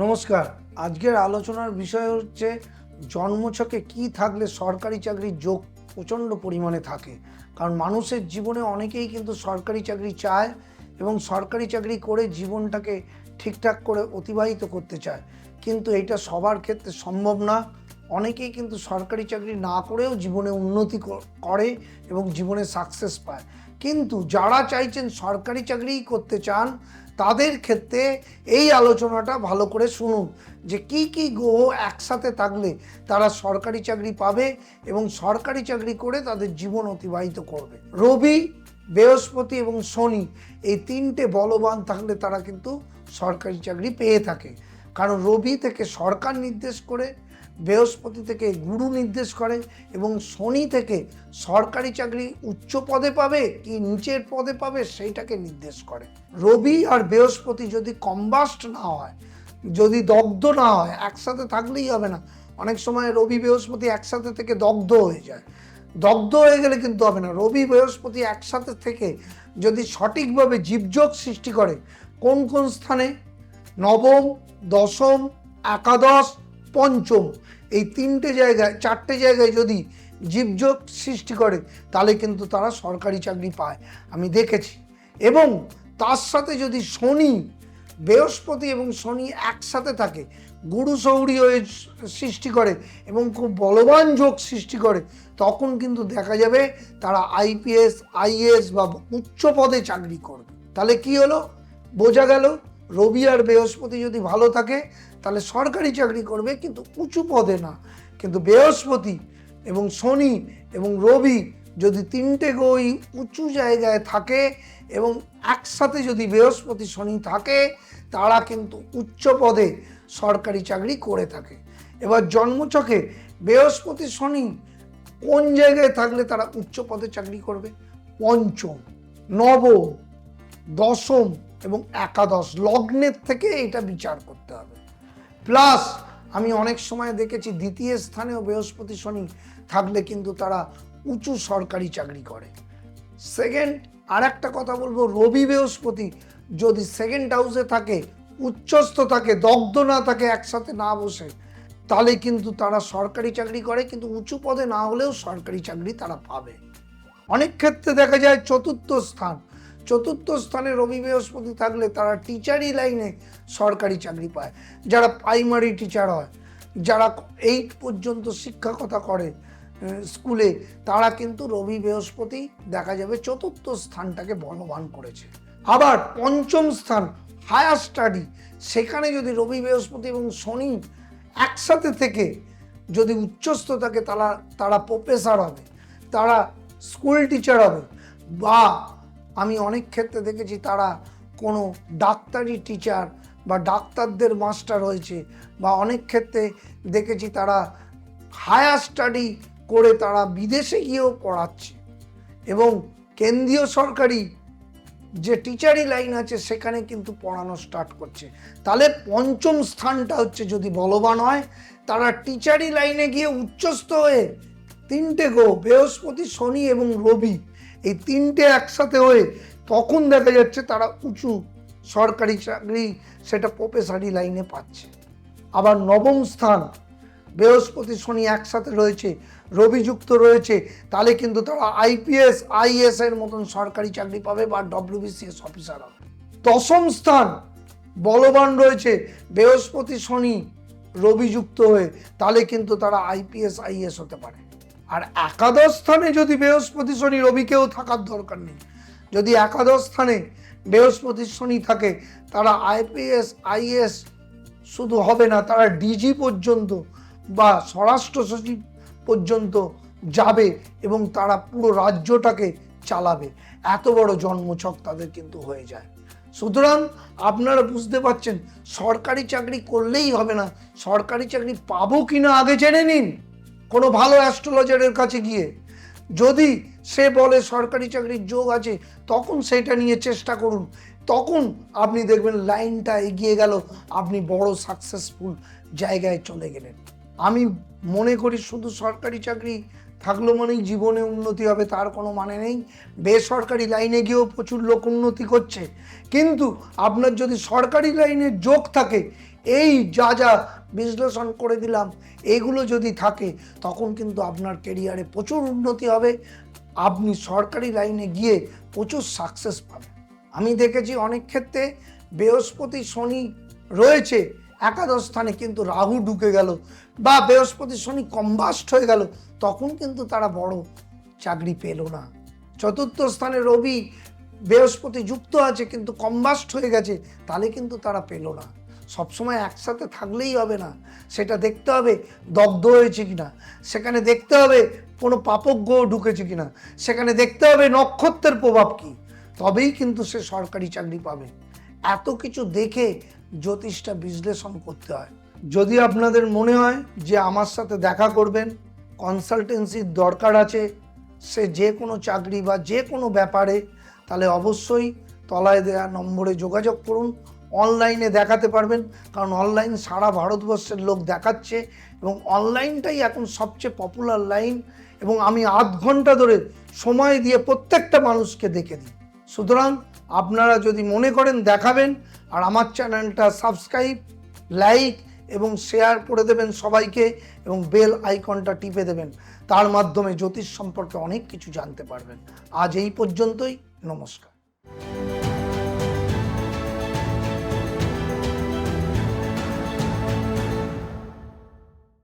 নমস্কার। আজকের আলোচনার বিষয় হচ্ছে, জন্মছকে কি থাকলে সরকারি চাকরির যোগ প্রচণ্ড পরিমাণে থাকে? কারণ মানুষের জীবনে অনেকেই কিন্তু সরকারি চাকরি চায় এবং সরকারি চাকরি করে জীবনটাকে ঠিকঠাক করে অতিবাহিত করতে চায়। কিন্তু এটা সবার ক্ষেত্রে সম্ভব না। অনেকেই কিন্তু সরকারি চাকরি না করেও জীবনে উন্নতি করে এবং জীবনে সাকসেস পায়। কিন্তু যারা চাইছেন সরকারি চাকরিই করতে চান, তাদের ক্ষেত্রে এই আলোচনাটা ভালো করে শুনুন যে কি কি গ্রহ একসাথে থাকলে তারা সরকারি চাকরি পাবে এবং সরকারি চাকরি করে তাদের জীবন অতিবাহিত করবে। রবি, বৃহস্পতি এবং শনি এই তিনটে বলবান থাকলে তারা কিন্তু সরকারি চাকরি পেয়ে থাকে। কারণ রবি থেকে সরকার নির্দেশ করে বৃহস্পতি থেকে গুরু নির্দেশ করে এবং শনি থেকে সরকারি চাকরি উচ্চ পদে পাবে কি নিচের পদে পাবে সেইটাকে নির্দেশ করে। রবি আর বৃহস্পতি যদি কম্বাস্ট না হয়, যদি দগ্ধ না হয়, একসাথে থাকলেই হবে না। অনেক সময় রবি, বৃহস্পতি একসাথে থেকে দগ্ধ হয়ে যায়। দগ্ধ হয়ে গেলে কিন্তু হবে না। রবি, বৃহস্পতি একসাথে থেকে যদি সঠিকভাবে জীবযোগ সৃষ্টি করে, কোন কোন স্থানে? নবম, দশম, একাদশ পঞ্চম। এই তিনটে জায়গায়, চারটে জায়গায় যদি জীবযোগ সৃষ্টি করে, তাহলে কিন্তু তারা সরকারি চাকরি পায়। আমি দেখেছি। এবং তার সাথে যদি শনি, বৃহস্পতি এবং শনি একসাথে থাকে, গুরু সৌরি হয়ে সৃষ্টি করে এবং খুব বলবান যোগ সৃষ্টি করে, তখন কিন্তু দেখা যাবে তারা আইপিএস আইএস বা উচ্চ পদে চাকরি করবে। তাহলে কি হলো? বোঝা গেল রবি আর বৃহস্পতি যদি ভালো থাকে, তাহলে সরকারি চাকরি করবে কিন্তু উঁচু পদে না। কিন্তু বৃহস্পতি এবং শনি এবং রবি যদি তিনটে গই উঁচু জায়গায় থাকে এবং একসাথে যদি বৃহস্পতি, শনি থাকে, তারা কিন্তু উচ্চ পদে সরকারি চাকরি করে থাকে। এবার জন্মচকে বৃহস্পতি, শনি কোন জায়গায় থাকলে তারা উচ্চ পদে চাকরি করবে? পঞ্চম, নবম, দশম এবং একাদশ লগ্নের থেকে এটা বিচার করতে হবে। প্লাস আমি অনেক সময় দেখেছি দ্বিতীয় স্থানেও বৃহস্পতি শনি থাকলে কিন্তু তারা উঁচু সরকারি চাকরি করে। সেকেন্ড আর একটা কথা বলব, রবি বৃহস্পতি যদি সেকেন্ড হাউসে থাকে, উচ্চস্থ থাকে, দগ্ধ না থাকে, একসাথে না বসে, তাহলে কিন্তু তারা সরকারি চাকরি করে, কিন্তু উঁচু পদে না হলেও সরকারি চাকরি তারা পাবে। অনেক ক্ষেত্রে দেখা যায় চতুর্থ স্থান চতুর্থ স্থানে রবি বৃহস্পতি থাকলে তারা টিচারই লাইনে সরকারি চাকরি পায়। যারা প্রাইমারি টিচার হয়, যারা এইট পর্যন্ত শিক্ষকতা করে স্কুলে তারা কিন্তু রবি বৃহস্পতি দেখা যাবে চতুর্থ স্থানটাকে বলবান করেছে। আবার পঞ্চম স্থান হায়ার স্টাডি সেখানে যদি রবি বৃহস্পতি এবং শনি একসাথে থেকে যদি উচ্চস্থ থাকে, তারা তারা প্রফেসর হবে, তারা স্কুল টিচার হবে, বা আমি অনেক ক্ষেত্রে দেখেছি তারা কোনো ডাক্তারি টিচার বা ডাক্তারদের মাস্টার হয়েছে বা অনেক ক্ষেত্রে দেখেছি তারা হায়ার স্টাডি করে তারা বিদেশে গিয়েও পড়াচ্ছে। এবং কেন্দ্রীয় সরকারি যে টিচারি লাইন আছে সেখানে কিন্তু পড়ানো স্টার্ট করছে। তাহলে পঞ্চম স্থানটা হচ্ছে যদি বলবান হয়, তারা টিচারি লাইনে গিয়ে উচ্চস্থ হয়ে তিনটে গো বৃহস্পতি, শনি এবং রবি এই তিনটে একসাথে হয়ে তখন দেখা যাচ্ছে তারা উঁচু সরকারি চাকরি সেটা প্রফেসারি লাইনে পাচ্ছে। আবার নবম স্থান, বৃহস্পতি শনি একসাথে রয়েছে রবি যুক্ত রয়েছে, তাহলে কিন্তু তারা আইপিএস, আইএস এর মতন সরকারি চাকরি পাবে বা ডব্লিউবিসিএস অফিসার হবে দশম স্থান, বলবান রয়েছে, বৃহস্পতি শনি রবি যুক্ত হয়ে, তাহলে কিন্তু তারা আইপিএস, আইএস হতে পারে। আর একাদশ স্থানে যদি বৃহস্পতি শনি, রবিকেও থাকার দরকার নেই। যদি একাদশ স্থানে বৃহস্পতি শনি থাকে, তারা আইপিএস আইএস শুধু হবে না, তারা ডিজি পর্যন্ত বা স্বরাষ্ট্র সচিব পর্যন্ত যাবে এবং তারা পুরো রাজ্যটাকে চালাবে। এত বড় জন্মছক তাদের কিন্তু হয়ে যায়। সুতরাং আপনারা বুঝতে পারছেন, সরকারি চাকরি করলেই হবে না। সরকারি চাকরি পাবো কিনা আগে জেনে নিন। কোনো ভালো অ্যাস্ট্রোলজারের কাছে গিয়ে যদি সে বলে সরকারি চাকরির যোগ আছে, তখন সেটা নিয়ে চেষ্টা করুন। তখন আপনি দেখবেন লাইনটা এগিয়ে গেল, আপনি বড় সাকসেসফুল জায়গায় চলে গেলেন। আমি মনে করি শুধু সরকারি চাকরি থাকল মানেই জীবনে উন্নতি হবে, তার কোনো মানে নেই। বেসরকারি লাইনে গিয়েও প্রচুর লোক উন্নতি করছে। কিন্তু আপনার যদি সরকারি লাইনে যোগ থাকে এই যা যা বিশ্লেষণ করে দিলাম, এগুলো যদি থাকে, তখন কিন্তু আপনার কেরিয়ারে প্রচুর উন্নতি হবে। আপনি সরকারি লাইনে গিয়ে প্রচুর সাকসেস পাবেন। আমি দেখেছি অনেক ক্ষেত্রে বৃহস্পতি শনি রয়েছে, একাদশ স্থানে কিন্তু রাহু ঢুকে গেল বা বৃহস্পতি শনি কম্বাস্ট হয়ে গেল, তখন কিন্তু তারা বড় চাকরি পেল না। চতুর্থ স্থানে রবি, বৃহস্পতি যুক্ত আছে কিন্তু কম্বাস্ট হয়ে গেছে, তাহলে কিন্তু তারা পেল না। সবসময় একসাথে থাকলেই হবে না। সেটা দেখতে হবে দগ্ধ হয়েছে কি না সেখানে দেখতে হবে কোনো পাপক ঢুকেছে কি না সেখানে দেখতে হবে নক্ষত্রের প্রভাব কি। তবেই কিন্তু সে সরকারি চাকরি পাবে। এত কিছু দেখে জ্যোতিষটা বিশ্লেষণ করতে হয়। যদি আপনাদের মনে হয় যে আমার সাথে দেখা করবেন কনসালটেন্সির দরকার আছে, সে যে কোনো চাকরি বা যে কোনো ব্যাপারে, তাহলে অবশ্যই তলায় দেয়া নম্বরে যোগাযোগ করুন। অনলাইনে দেখাতে পারবেন, কারণ অনলাইন সারা ভারতবর্ষের লোক দেখাচ্ছে এবং অনলাইনটাই এখন সবচেয়ে পপুলার লাইন এবং আমি আধ ঘণ্টা ধরে সময় দিয়ে প্রত্যেকটা মানুষকে দেখে দিই। সুতরাং আপনারা যদি মনে করেন দেখাবেন আর আমার চ্যানেলটা সাবস্ক্রাইব লাইক এবং শেয়ার করে দেবেন সবাইকে এবং বেল আইকনটা টিপে দেবেন, তার মাধ্যমে জ্যোতিষ সম্পর্কে অনেক কিছু জানতে পারবেন। আজ এই পর্যন্তই, নমস্কার।